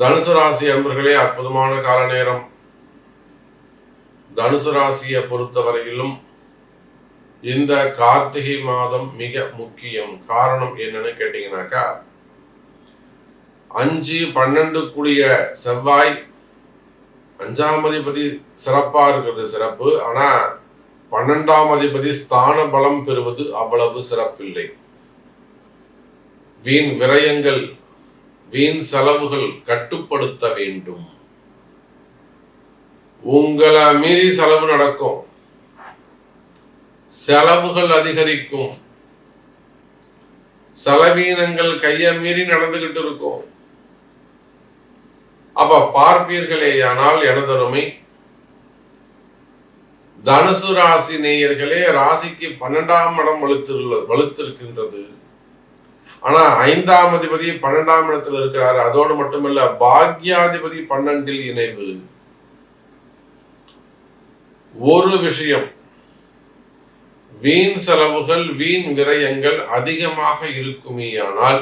தனுசு ராசி அன்பர்களே அற்புதமான கால நேரம். தனுசு ராசியை பொறுத்தவரையிலும் இந்த கார்த்திகை மாதம் மிக முக்கியம். காரணம் என்னன்னு கேட்டீங்கன்னாக்கா அஞ்சு பன்னெண்டு கூடிய செவ்வாய் அஞ்சாம் அதிபதி சிறப்பா இருக்கிறது சிறப்பு. ஆனா பன்னெண்டாம் அதிபதி ஸ்தான பலம் பெறுவது அவ்வளவு சிறப்பில்லை. வீண் விரயங்கள் வீண் செலவுகள் கட்டுப்படுத்த வேண்டும். உங்களை மீறி செலவு நடக்கும். செலவுகள் அதிகரிக்கும். செலவீனங்கள் கையை மீறி நடந்துகிட்டு இருக்கும். அப்ப பார்ப்பீர்களேயானால் எனதருமை தனுசு ராசி நேயர்களே ராசிக்கு பன்னெண்டாம் இடம் வலுத்து வலுத்திருக்கின்றது. ஆனா ஐந்தாம் அதிபதி பன்னெண்டாம் இடத்துல இருக்கிறாரு. அதோடு மட்டுமல்ல பாக்யாதிபதி பன்னெண்டில் இணைவு. ஒரு விஷயம் வீண் செலவுகள் வீண் விரயங்கள் அதிகமாக இருக்குமேயானால்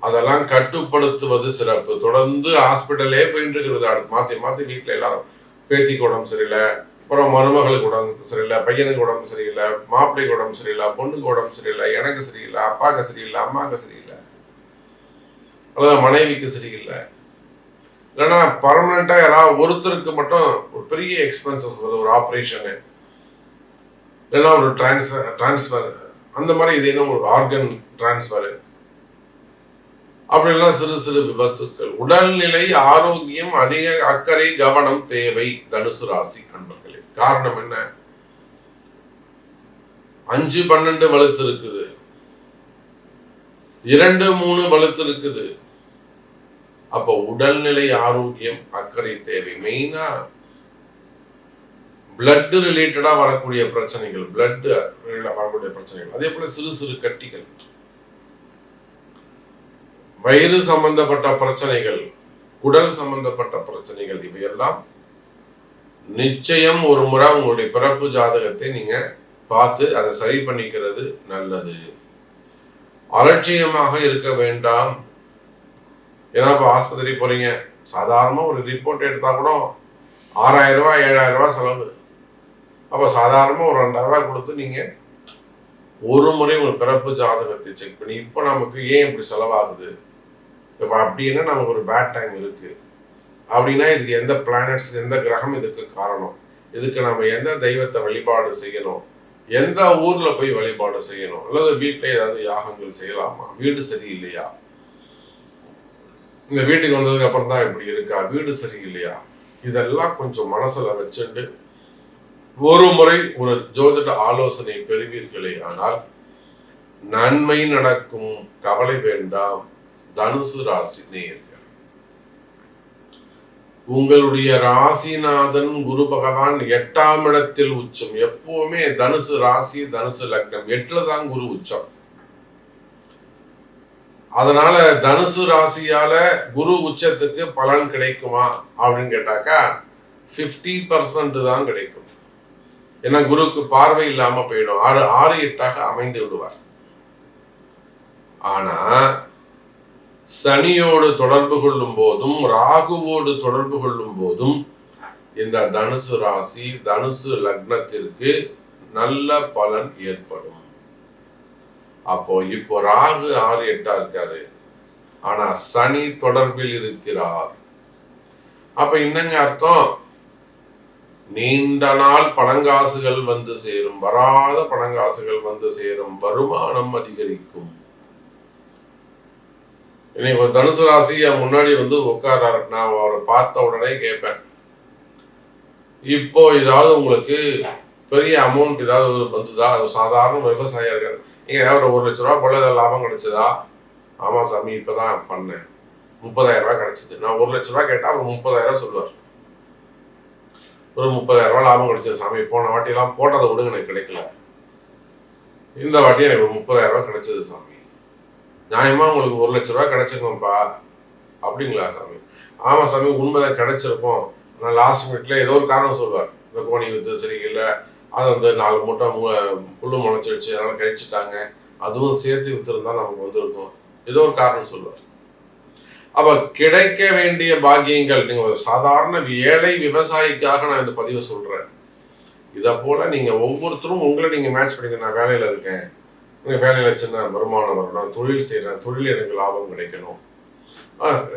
அதெல்லாம் கட்டுப்படுத்துவது சிறப்பு. தொடர்ந்து ஹாஸ்பிட்டலே போயிட்டு இருக்கிறது மாத்தி மாத்தி வீட்டுல எல்லாரும் பேத்திக்கு உடம்பு சரியில்லை. அப்புறம் மருமகளுக்கு உடம்பு சரியில்லை பையனுக்கு உடம்பு சரியில்லை மாப்பிள்ளைக்கு உடம்பு சரியில்லை பொண்ணுக்கு உடம்பு சரியில்லை எனக்கு சரியில்லை அப்பாவுக்கு சரியில்லை அம்மாவுக்கு சரியில்லை. அல்லது மனைவிக்கு சரியில்லை. இல்லைன்னா பர்மனெண்ட்டாக யாராவது ஒருத்தருக்கு மட்டும் ஒரு பெரிய எக்ஸ்பென்சஸ் வருது ஒரு ஆப்ரேஷனு இல்லைன்னா ஒரு டிரான்ஸ்ஃபர் டிரான்ஸ்ஃபர் அந்த மாதிரி இது என்ன ஒரு ஆர்கன் டிரான்ஸ்ஃபரு அப்படிலாம் சிறு சிறு விபத்துக்கள். உடல்நிலை ஆரோக்கியம் அதிக அக்கறை கவனம் தேவை தனுசு ராசி அன்பர்களே. காரணம் என்ன? அஞ்சு பன்னெண்டு வலுத்து இருக்குது இரண்டு மூணு வலுத்து இருக்குது அப்போ உடல்நிலை ஆரோக்கியம் அக்கறை தேவை. மெயினா பிளட் ரிலேட்டடா வரக்கூடிய பிரச்சனைகள் பிளட் வரக்கூடிய பிரச்சனைகள். அதே போல சிறு சிறு கட்டிகள். வயிறு சம்பந்தப்பட்ட பிரச்சனைகள் குடல் சம்பந்தப்பட்ட பிரச்சனைகள் இவையெல்லாம் நிச்சயம் ஒரு முறை உங்களுடைய பிறப்பு ஜாதகத்தை நீங்க பார்த்து அதை சரி பண்ணிக்கிறது நல்லது. அலட்சியமாக இருக்க வேண்டாம். ஏன்னா இப்போ ஆஸ்பத்திரி போறீங்க. சாதாரணமாக ஒரு ரிப்போர்ட் எடுத்தால் கூட ஆறாயிரம் ரூபா ஏழாயிரம் ரூபா செலவு. அப்போ சாதாரணமாக ஒரு ரெண்டாயிரம் கொடுத்து நீங்கள் ஒரு முறை உங்கள் பிறப்பு ஜாதகத்தை செக் பண்ணி இப்போ நமக்கு ஏன் இப்படி செலவாகுது? இப்போ அப்படின்னா நமக்கு ஒரு பேட் டைம் இருக்குது அப்படின்னா இதுக்கு எந்த பிளானட்ஸ் எந்த கிரகம் இதுக்கு காரணம்? இதுக்கு நம்ம எந்த தெய்வத்தை வழிபாடு செய்யணும்? எந்த ஊரில் போய் வழிபாடு செய்யணும்? அல்லது வீட்டில் ஏதாவது யாகங்கள் செய்யலாமா? வீடு சரியில்லையா? இந்த வீட்டுக்கு வந்ததுக்கு அப்புறம் தான் இப்படி இருக்கா? வீடு சரியில்லையா? இதெல்லாம் கொஞ்சம் மனசில் வச்சுட்டு ஒரு முறை ஒரு ஜோதிட ஆலோசனை பெறுவீர்களே ஆனால் நன்மை நடக்கும் கவலை வேண்டாம். தனுசு ராசி நேயர்கள். உங்களுடைய ராசிநாதன் குரு பகவான் எட்டாம் இடத்தில் உச்சம். எப்பவுமே தனுசு ராசி தனுசு லக்னம். எட்டுல தான் குரு உச்சம். அதனால தனுசு ராசியால குரு உச்சத்துக்கு பலன் கிடைக்குமா அப்படின்னு கேட்டாக்கா பிப்டி பர்சன்ட் தான் கிடைக்கும். ஏன்னா குருக்கு பார்வை இல்லாம போயிடும். ஆறு ஆறு எட்டாக அமைந்து விடுவார். ஆனா சனியோடு தொடர்பு கொள்ளும் போதும் ராகுவோடு தொடர்பு கொள்ளும் போதும் இந்த தனுசு ராசி தனுசு லக்னத்திற்கு நல்ல பலன் ஏற்படும். அப்போ இப்போ ராகு ஆறு எட்டா இருக்காரு. ஆனா சனி தொடர்பில் இருக்கிறார். அப்ப என்னங்க அர்த்தம்? நீண்ட நாள் பணங்காசுகள் வந்து சேரும் வராத பணங்காசுகள் வந்து சேரும் வருமானம் அதிகரிக்கும். இன்னைக்கு ஒரு தனுசு ராசி முன்னாடி வந்து உட்கார்றாரு நான் அவரை பார்த்த உடனே கேட்பேன். இப்போ ஏதாவது உங்களுக்கு பெரிய அமௌண்ட் ஏதாவது வந்துதா? சாதாரண விவசாயியா இருக்காரு. நீங்கள் ஏதாவது ஒரு லட்ச ரூபா போல லாபம் கிடைச்சதா? ஆமாம் சாமி இப்போ தான் பண்ணேன். முப்பதாயிரம் ரூபா கிடைச்சிது. நான் ஒரு லட்ச ரூபா கேட்டால் அவர் முப்பதாயிரம் சொல்லுவார். ஒரு முப்பதாயிரம் ரூபா லாபம் கிடைச்சது சாமி போன வாட்டியெல்லாம் போட்டதை விடுங்க எனக்கு கிடைக்கல. இந்த வாட்டி எனக்கு ஒரு முப்பதாயிரம் ரூபா கிடைச்சது சாமி. நியாயமாக உங்களுக்கு ஒரு லட்ச ரூபா கிடைச்சிருக்கோம்ப்பா. அப்படிங்களா சாமி? ஆமாம் சாமி உண்மைதான் கிடச்சிருக்கோம். ஆனால் லாஸ்ட் மினிட்ல ஏதோ ஒரு காரணம் சொல்லுவார். இந்த கோணி வித்து சரியில்லை. அது வந்து நாலு மூட்டை புல்லு முளைச்சிடுச்சு அதனால் கழிச்சிட்டாங்க. அதுவும் சேர்த்து வித்துருந்தா நமக்கு வந்திருக்கும். ஏதோ ஒரு காரணம் சொல்லுவார். அப்போ கிடைக்க வேண்டிய பாக்கியங்கள் நீங்கள் ஒரு சாதாரண ஏழை விவசாயிக்காக நான் இந்த பதிவை சொல்கிறேன் இதை போல் நீங்கள் ஒவ்வொருத்தரும் உங்களை நீங்கள் மேட்ச் பண்ணிக்க நான் வேலையில் இருக்கேன். வேலையில் சின்ன வருமானம் வரணும் தொழில் செய்கிறேன் தொழில் எனக்கு லாபம் கிடைக்கணும்.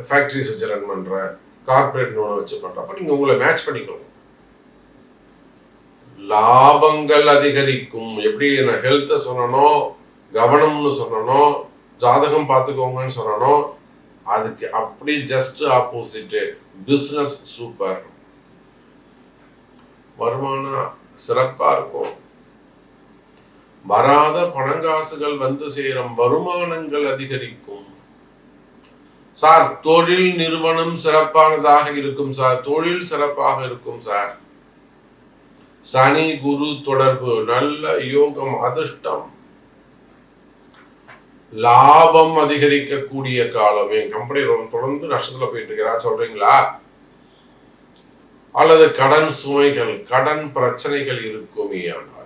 ஃபேக்ட்ரிஸ் வச்சு ரன் பண்ணுறேன் கார்பரேட் லோனை வச்சு பண்ணுறேன் அப்போ நீங்கள் உங்களை மேட்ச் பண்ணிக்கணும் லாபங்கள் அதிகரிக்கும். எப்படி நான் ஹெல்த்தை சொல்லணும் கவனம்னு சொல்லணும் ஜாதகம் பார்த்துக்கோங்கன்னு சொல்லணும் அதுக்கு அப்படி ஜஸ்ட் ஆப்போசிட்டு பிஸ்னஸ் சூப்பர் வருமானம் சிறப்பாக இருக்கும். வராத பணங்காசுகள் வந்து சேரும் வருமானங்கள் அதிகரிக்கும். சார் தொழில் நிறுவனம் சிறப்பானதாக இருக்கும் சார். தொழில் சிறப்பாக இருக்கும் சார். சனி குரு தொடர்பு நல்ல யோகம் அதிர்ஷ்டம். லாபம் அதிகரிக்கக்கூடிய காலம். என் கம்பெனி ரொம்ப தொடர்ந்து நஷ்டத்துல போயிட்டு இருக்கிறா சொல்றீங்களா? அல்லது கடன் சுமைகள் கடன் பிரச்சனைகள் இருக்குமே ஆனால்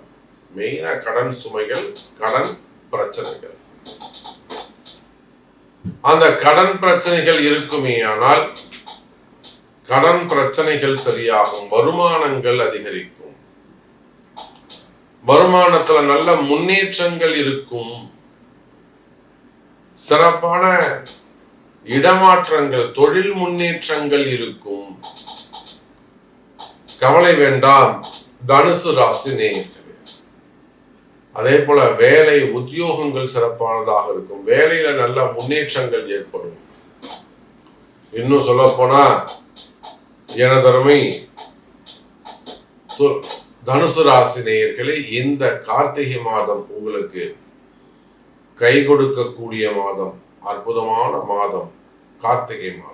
மெயினா கடன் சுமைகள் கடன் பிரச்சனைகள். அந்த கடன் பிரச்சனைகள் இருக்குமே ஆனால் கடன் பிரச்சனைகள் சரியாகும் வருமானங்கள் அதிகரிக்கும். வருமானத்துல நல்ல முன்னேற்றங்கள் இருக்கும். சிறப்பான இடமாற்றங்கள் தொழில் முன்னேற்றங்கள் இருக்கும். கவலை வேண்டாம் தனுசு ராசி நேயர்கள். அதே போல வேலை உத்தியோகங்கள் சிறப்பானதாக இருக்கும். வேலையில நல்ல முன்னேற்றங்கள் ஏற்படும். இன்னும் சொல்ல போனா எனதருமை தனுசு ராசி நேயர்களே இந்த கார்த்திகை மாதம் உங்களுக்கு கை கொடுக்கக்கூடிய மாதம் அற்புதமான மாதம் கார்த்திகை மாதம்.